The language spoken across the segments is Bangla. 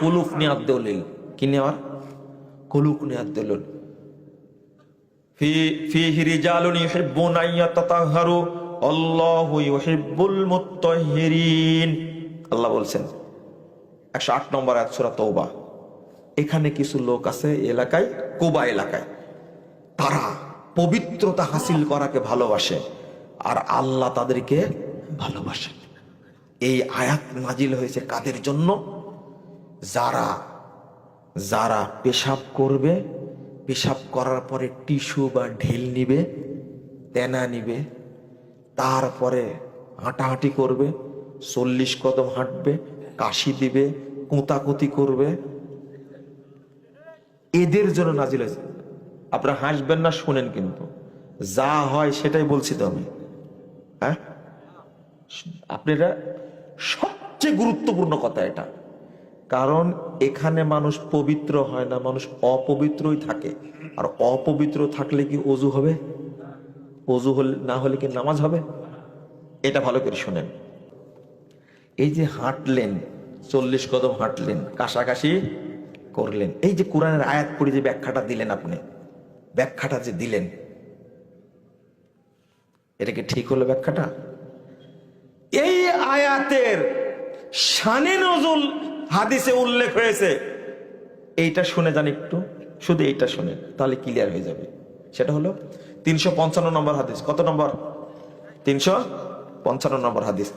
কুলুক নেয়ার দলিল। কি নেওয়ার? কুলুক নেয়ার দলিল। রিজালুন ইউহিব্বুনা ইয়াতাতাহহারু আল্লাহু ইউহিব্বুল মুত্তাহহিরিন আল্লাহ বলছেন 108 নম্বর আয়াত সূরা এখানে কিছু লোক আছে এলাকায়, কুবা এলাকায়। তারা পবিত্রতা হাসিল করাকে ভালোবাসে আর আল্লাহ তাদেরকে ভালোবাসে এই আয়াত নাজিল হয়েছে কাদের জন্য? যারা যারা পেশাব করবে, পেশাব করার পরে টিস্যু বা ঢিল নিবে, তেনা নিবে, তারপরে হাঁটাহাঁটি করবে, চল্লিশ কদম হাঁটবে, কাশি দিবে, কুঁতাকুতি করবে। এদের জন্য নাজিল হয়েছে। আপনারা হাসবেন না, শুনেন কিন্তু। যা হয় সেটাই বলছি তো আমি। হ্যাঁ? আপনারা সবচেয়ে গুরুত্বপূর্ণ কথা এটা। কারণ এখানে মানুষ পবিত্র হয় না, মানুষ অপবিত্রই থাকে। আর অপবিত্র থাকলে কি অজু হবে? অজু হলে, না হলে কি নামাজ হবে? এটা ভালো করে শোনেন। এই যে হাঁটলেন, চল্লিশ কদম হাঁটলেন, কাশাকাশি করলেন, এই যে কোরআনের আয়াত পড়ে যে ব্যাখ্যাটা দিলেন আপনি, ব্যাখ্যাটা যে দিলেন, এটা কি ঠিক হলো ব্যাখ্যাটা? এই আয়াতের শানে নজুল হাদিসে উল্লেখ হয়েছে। এইটা শুনে যান একটু। শুধু এইটা শুনে, তাহলে ক্লিয়ার হয়ে যাবে। সেটা হলো তিনশো পঞ্চান্ন নম্বর হাদিস। কত নম্বর? তিনশো পঞ্চান্ন নম্বর হাদিস।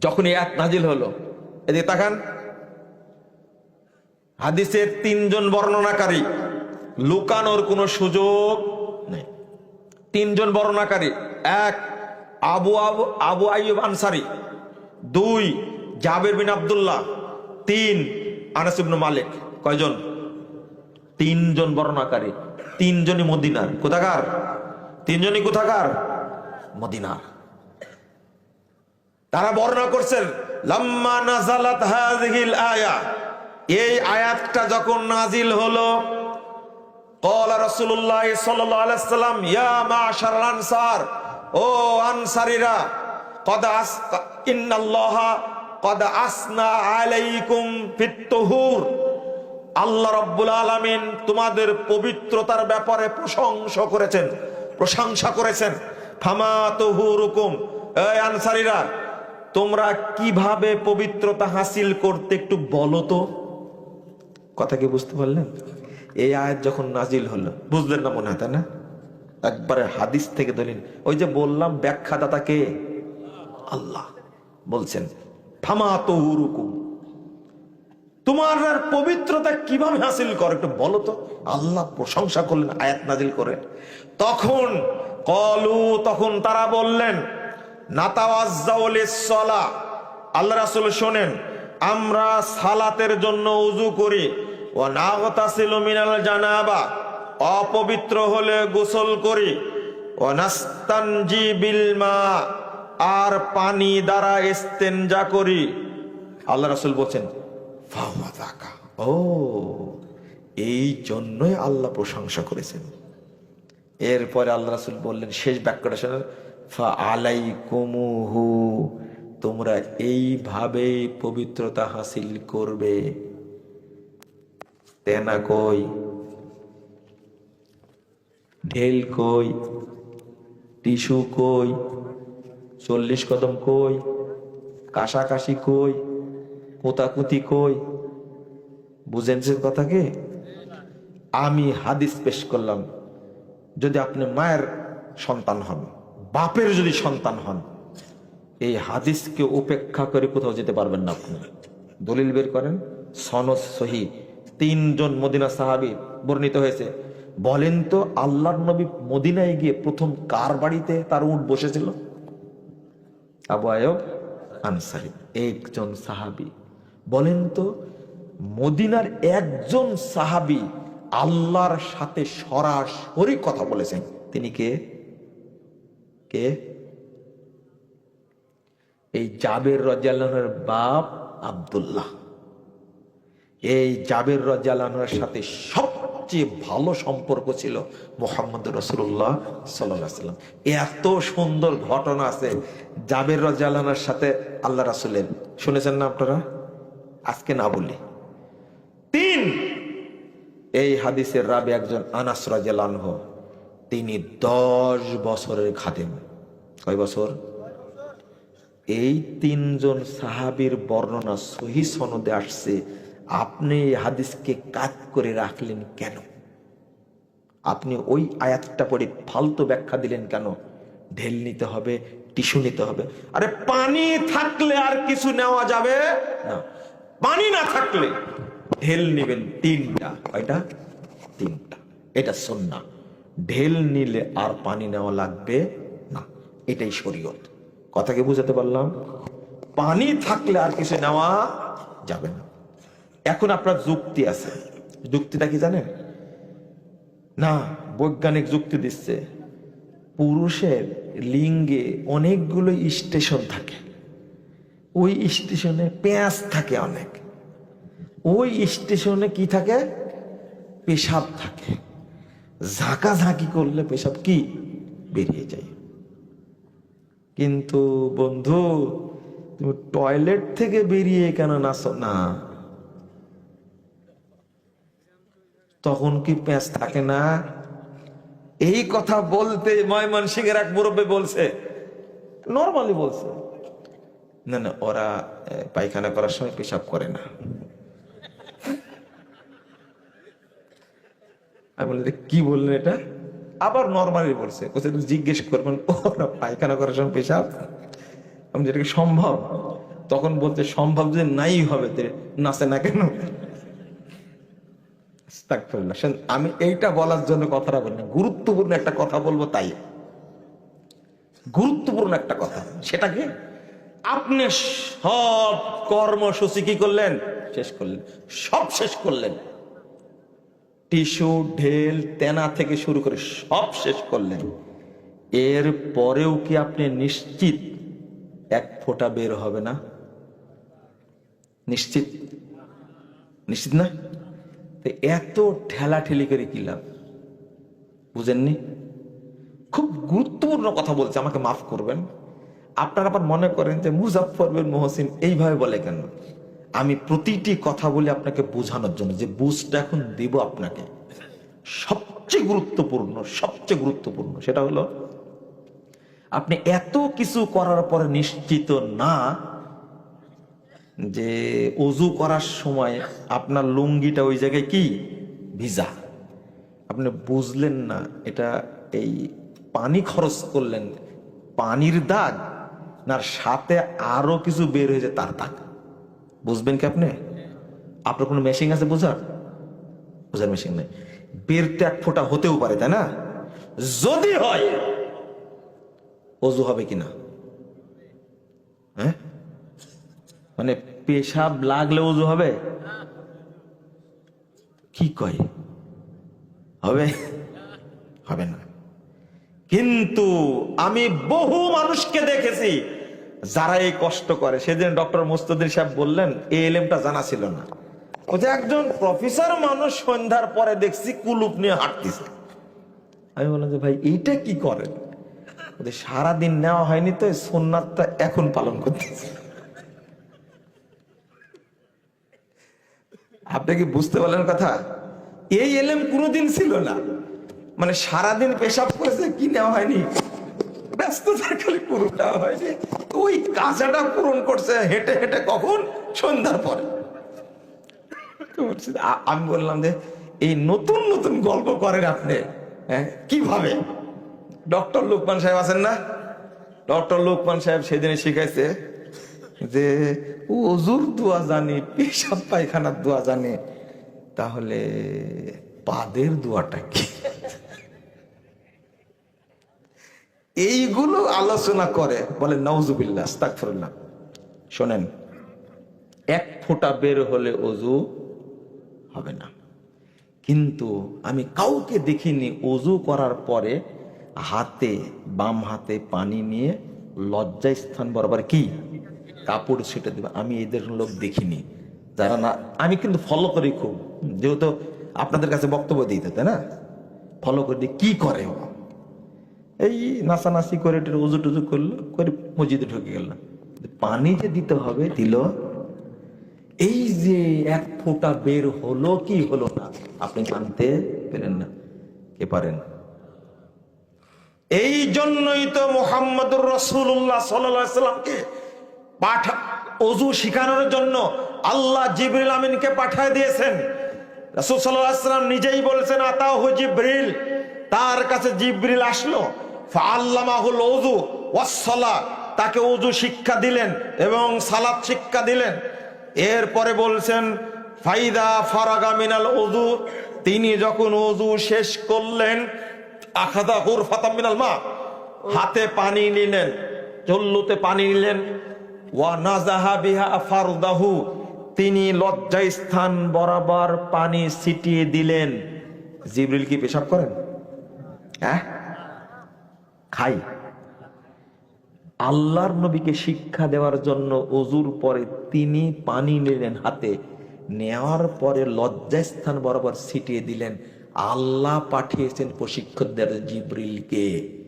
যখন আয়াত নাজিল হলো, এদিকে তাকান। হাদিসের তিনজন বর্ণনাকারী, লুকানোর কোনো সুযোগ নেই। তিনজন বর্ণনাকারী, এক আবু আবু আবু আইয়ুব আনসারি, দুই জাবের বিন আব্দুল্লাহ তিন আনাস ইবনু মালিক কয়জন তিনজন বর্ণনাকারী তিনজনই মদিনার কোথাকার তিনজনই কোথাকার মদিনার তারা বর্ণনা করছেন লাম্মা নাজালাত হাযিহিল আয়া এই আয়াতটা যখন নাজিল হলো قال رسول الله صلى الله عليه وسلم يا معشر الانصار ও আনসারীরা قد أس ان الله কদ আলাইকুম ফিত্তহুর আল্লাহ রব্বুল আলমিন তোমাদের পবিত্রতার ব্যাপারে প্রশংসা করেছেন প্রশংসা করেছেন। ফামা তহুরুকুম। এই আনসারীরা, তোমরা কীভাবে পবিত্রতা হাসিল করতে একটু বলো তো। কথা কি বুঝতে পারলেন? এই আয়াত যখন নাজিল হলো, বুঝলেন না মনে হয় তাই না? একবারে হাদিস থেকে ধরিন ওই যে বললাম ব্যাখ্যাদাতা কে আল্লাহ বলছেন ফামা তহুরুকুম তোমার পবিত্রতা কীভাবে হাসিল করে একটু বলো তো। আল্লাহ প্রশংসা করলেন, আয়াত নাজিল করে। তখন কলু, তখন তারা বললেন নাতাওয়াজ্জাউলিস-সালা আল্লাহ রাসূল শোনেন, আমরা সালাতের জন্য উজু করি। ও নাগতাসিলু মিনাল জানাবা। অপবিত্র হলে গোসল করি। ও নাস্তানজি বিল মা। আর পানি দ্বারা ইস্তেনজা করি। আল্লাহ রাসুল বলছেন ও, এই জন্যই আল্লাহ প্রশংসা করেছেন। এরপরে আল্লাহ রাসুল বললেন, শেষ বাক্যটা শোনেন ফা আলাইকুমুহু তোমরা এইভাবেই পবিত্রতা হাসিল করবে। তেনা কই? ঢেল কই? টিস্যু কই? চল্লিশ কদম কই? কাশাকাশি কই? কোতাকুতি কই? বুঝেন সে কথা কি? আমি হাদিস পেশ করলাম, যদি আপনি মায়ের সন্তান হন, বাপের যদি সন্তান হন, এই হাদিসকে উপেক্ষা করে কোথাও যেতে পারবেন না আপনি। দলিল বের করেন সনস সহি, তিনজন মদিনা সাহাবি বর্ণিত হয়েছে। বলেন তো, আল্লাহর নবী মদিনায় গিয়ে প্রথম কার বাড়িতে তার উঠ বসেছিল? আবু আয়ব আনসারি। একজন সাহাবি। বলেন তো, মদিনার একজন সাহাবি আল্লাহর সাথে সরাসরি কথা বলেছেন। তিনি কে? কে? এই জাবের রাজিয়াল্লাহর বাপ আব্দুল্লাহ। এই জাবের রাজিয়াল্লাহর সাথে সবচেয়ে ভালো সম্পর্ক ছিল মোহাম্মদ রসুল্লাহ সাল্লাম এত সুন্দর ঘটনা আছে। জাবের রাজিয়াল্লাহর সাথে আল্লাহ রাসুলের। শুনেছেন না আপনারা? আজকে না বলি। তিন! এই হাদিসের রাবে একজন আনাস রাজেলানহ তিনি দশ বছরের খাদেম। কয় বছর? এই তিনজন সাহাবীর বর্ণনা সহি সনদে আসছে আপনি হাদিসকে কাজ করে রাখলেন কেন? আপনি ওই আয়াতটা পড়ে ফালতু ব্যাখ্যা দিলেন কেন? ঢেল নিতে হবে, টিস্যু নিতে হবে। আরে পানি থাকলে আর কিছু নেওয়া যাবে না। পানি না থাকলে ঢেল নিবেন তিনটা। কয়টা? তিনটা। এটা সন্না ঢেল নিলে আর পানি নেওয়া লাগবে না। এটাই শরীয়ত। কথাকে বুঝাতে পারলাম? পানি থাকলে আর কিছু নেওয়া যাবে না। এখন আপনার যুক্তি আছে। যুক্তিটা কি জানেন? না, বৈজ্ঞানিক যুক্তি দিচ্ছে, পুরুষের লিঙ্গে অনেকগুলো স্টেশন থাকে। ওই স্টেশনে পেঁয়াজ থাকে অনেক। ওই স্টেশনে কি থাকে? পেশাব থাকে। ঝাঁকাঝাঁকি করলে পেশাব কি? বেরিয়ে যায়। কিন্তু বন্ধু, তুমি টয়লেট থেকে বেরিয়ে কেন নাচো? না। তখন কি প্যাঁচ থাকে না? এই কথা বলতে ময়মন সিংহের এক মুরব্বী বলছে। নর্মালি বলছে। না না, ওরা পায়খানা করার সময় পেশাব করে না। আমি বললাম কি বললেন এটা? আবার নর্মালি বলছে। কোথায় জিজ্ঞেস করবেন, ওরা পায়খানা করার সময় পেশাব? আমি যেটাকে সম্ভব? তখন বলতে সম্ভব যে নাই হবে নাচে না কেন? আমি এইটা বলার জন্য কথাটা বলি গুরুত্বপূর্ণ একটা কথা বলব তাই। গুরুত্বপূর্ণ একটা কথা। সেটা কি? আপনি সব কর্মসূচি কি করলেন? শেষ করলেন। সব শেষ করলেন। টিস্যু, ঢেল, তেনা থেকে শুরু করে সব শেষ করলেন। এর পরেও কি আপনি নিশ্চিত এক ফোঁটা বের হবে না? নিশ্চিত? নিশ্চিত না? এত ঠেলা ঠেলি করে কি লাভ? বুঝেননি? খুব গুরুত্বপূর্ণ কথা বলছে, আমাকে মাফ করবেন। আপনারা আবার মনে করেন যে মুজাফর বিন মোহসিন এইভাবে বলে কেন? আমি প্রতিটি কথা বলি আপনাকে বোঝানোর জন্য, যে বুঝটা এখন দিব আপনাকে। সবচেয়ে গুরুত্বপূর্ণ সবচেয়ে গুরুত্বপূর্ণ সেটা হলো, আপনি এত কিছু করার পরে নিশ্চিত না যে অজু করার সময় আপনার লুঙ্গিটা ওই জায়গায় কি? ভিজা। আপনি বুঝলেন না, এটা এই পানি খরচ করলেন, পানির দাগ, না সাথে আরও কিছু বের হয়েছে তার দাগ। বুঝবেন কি আপনি? আপনার কোনো মেশিন আছে বোঝার? বোঝার মেশিন নেই। বেরতে এক ফোঁটা হতেও পারে, তাই না? যদি হয় অজু হবে কিনা? হ্যাঁ? মানে পেশাব লাগলে উজু হবে? কি কয়? হবে? হবে না। কিন্তু আমি বহু মানুষকে দেখেছি যারা এই কষ্ট করে। সেদিন ডক্টর মুস্তুদ্দিন সাহেব বললেন এই এলেমটা জানা ছিল না। যে একজন প্রফেসর মানুষ সন্ধ্যার পরে দেখছি কুলুপ নিয়ে হাঁটতেছে। আমি বললাম যে, ভাই, এইটা কি করেন? সারাদিন নেওয়া হয়নি তো সোননাথটা এখন পালন করতেছে। আপনি কি বুঝতে পারলেন কথা? এই এলেম কোনোদিন ছিল না। মানে সারাদিন পেশাব করেছে, কি নেওয়া হয়নি? ব্যস্ততার খালি পুরোটা হয়নি। ওই কাঁচাটা পূরণ করছে, হেঁটে হেঁটে কখন? সন্ধ্যার পরে। আমি বললাম যে, এই নতুন নতুন গল্প করেন আপনি হ্যাঁ কীভাবে? ডক্টর লোকমান সাহেব আছেন না? ডক্টর লোকমান সাহেব সেদিনে শিখাইছে যে অজুর দোয়া জানি, পেশাব পায়খানার দোয়া জানে। তাহলে পাদের দোয়াটা কি? এইগুলো আলোচনা করে, বলে আস্তাগফিরুল্লাহ। শোনেন, এক ফোঁটা বের হলে অজু হবে না। কিন্তু আমি কাউকে দেখিনি অজু করার পরে হাতে, বাম হাতে পানি নিয়ে লজ্জা স্থান বরাবর কি? কাপড় ছেটে দেবে। আমি এদের লোক দেখিনি। যারা না আমি কিন্তু ফলো করি খুব। যেহেতু আপনাদের কাছে বক্তব্য দিতে তাই না? ফলো করে। কি করে ও? এই নাচানাচি করে উজু টুজু করল, করে মসজিদে ঢুকে গেল। পানি যে দিতে হবে, দিল। এই যে এক ফোঁটা বের হলো, কি হলো না? আপনি জানতে পেলেন না। কে পারেন? এই জন্যই তো মোহাম্মদুর রসুল্লাহ সাল্লামকে পাঠা, অজু শিখানোর জন্য আল্লাহ জিবরিল আমিনকে পাঠায় দিয়েছেন। রসুল সাল্লাম নিজেই বলেছেন, আতাহু জিব্রিল। তার কাছে জিব্রিল আসলো। আল্লামাহুল অজু ওয়াসলা তাকে অজু শিক্ষা দিলেন এবং সালাত শিক্ষা দিলেন। এরপরে বলছেন, ফাইদা ফারাগা মিনাল অজু। তিনি যখন অজু শেষ করলেন আখাদা হুরফাতা মিনাল মা, হাতে পানি নিলেন, চল্লুতে পানি নিলেন ওয়া নাজাহা তিনি লজ্জা স্থান বরাবর পানি ছিটিয়ে দিলেন। জিবরিল কি পেশাব করেন? হ্যাঁ খাই। আল্লাহর নবীকে শিক্ষা দেওয়ার জন্য অজুর পরে তিনি পানি নিলেন হাতে। নেওয়ার পরে লজ্জাস্থান বরাবর ছিটিয়ে দিলেন। আল্লাহ পাঠিয়েছেন প্রশিক্ষকদের জিব্রিলকে।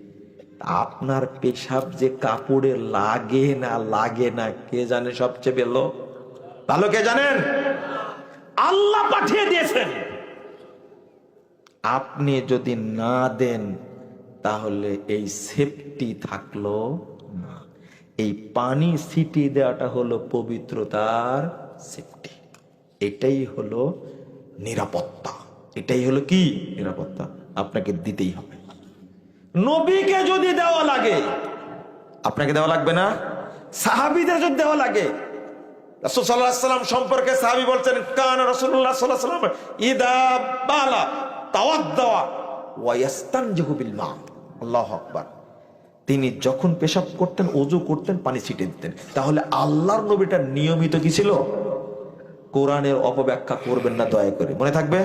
আপনার পেশাব যে কাপড়ে লাগে না লাগে না, কে জানে সবচেয়ে বেলো ভালো কে জানেন? আল্লাহ পাঠিয়ে দিয়েছেন। আপনি যদি না দেন, তাহলে এই সেফটি থাকল না। এই পানি সিটি দেওয়াটা হলো পবিত্রতার সেফটি এটাই হলো নিরাপত্তা। এটাই হলো কি? নিরাপত্তা। আপনাকে দিতেই হবে। নবীকে যদি দেওয়া লাগে আপনাকে দেওয়া লাগবে না? সাহাবিদের যদি দেওয়া লাগে রাসূল সাল্লাম সম্পর্কে সাহাবী বলছেন কান রাসূলুল্লাহ সাল্লাল্লাহু আলাইহি সাল্লাম ইদা বালা তাওয়াদ্দা ওয়া ইয়াস্তানজিহু বিল মা। আল্লাহু আকবার। তিনি যখন পেশাব করতেন ওযু করতেন পানি ছিটিয়ে দিতেন। তাহলে আল্লাহর নবীটার নিয়মিত কি ছিল? কোরআনের অপব্যাখ্যা করবেন না দয়া করে। মনে থাকবে?